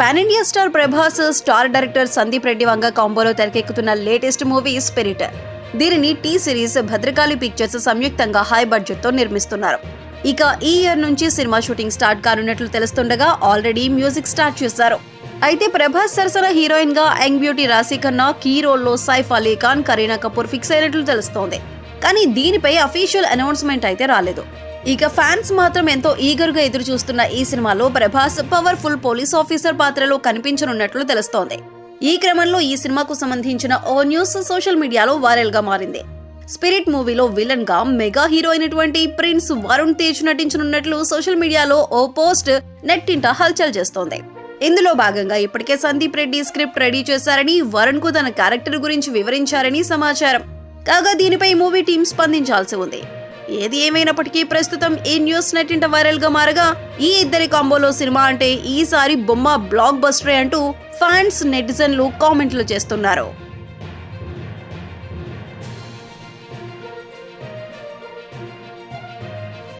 Pan India star Prabhas star director Sandeep Reddy Vanga కాంబోలో తెరకెక్కుతున్న latest movie spirit దీనిని T series Bhadrakali pictures సంయుక్తంగా high బడ్జెట్తో నిర్మిస్తున్నారు. ఇక ఈ ఇయర్ నుంచి సినిమా షూటింగ్ స్టార్ట్ కానున్నట్లు తెలుస్తుండగా ఆల్రెడీ మ్యూజిక్ స్టార్ట్ చేశారు. అయితే ప్రభాస్ సరసన హీరోయిన్గా యంగ్ బ్యూటీ రాశి ఖన్నా కీ రోల్లో సైఫ్ అలీ ఖాన్ కరీనా కపూర్ ఫిక్స్ అయినట్లు తెలుస్తోంది. కానీ దీనిపై అఫీషియల్ అనౌన్స్మెంట్ అయితే రాలేదు. ఇక ఫ్యాన్స్ మాత్రం ఎంతో ఈగర్గా ఎదురు చూస్తున్న ఈ సినిమాలో ప్రభాస్ పవర్ఫుల్ పోలీస్ ఆఫీసర్ పాత్రలో కనిపించనున్నట్లు తెలుస్తోంది. ఈ క్రమంలో ఈ సినిమాకు సంబంధించిన ఓ న్యూస్ సోషల్ మీడియాలో వైరల్గా మారింది. స్పిరిట్ మూవీలో విలన్గా మెగా హీరో అయినటువంటి ప్రిన్స్ వరుణ్ తేజ్ నటించనున్నట్లు సోషల్ మీడియాలో ఓ పోస్ట్ నెట్టింట హల్చల్ చేస్తోంది. ఇందులో భాగంగా ఇప్పటికే సందీప్ రెడ్డి స్క్రిప్ట్ రెడీ చేశారని వరుణ్కు తన క్యారెక్టర్ గురించి వివరించారని సమాచారం. కాగా దీనిపై మూవీ టీం స్పందించాల్సి ఉంది. ఏది ఏమైనప్పటికీ ప్రస్తుతం ఈ న్యూస్ నెట్టింట వైరల్గా మారగా ఈ ఇద్దరి కాంబోలో సినిమా అంటే ఈసారి బొమ్మ బ్లాక్ బస్టరే అంటూ ఫ్యాన్స్ నెటిజన్లు కామెంట్లు చేస్తున్నారు.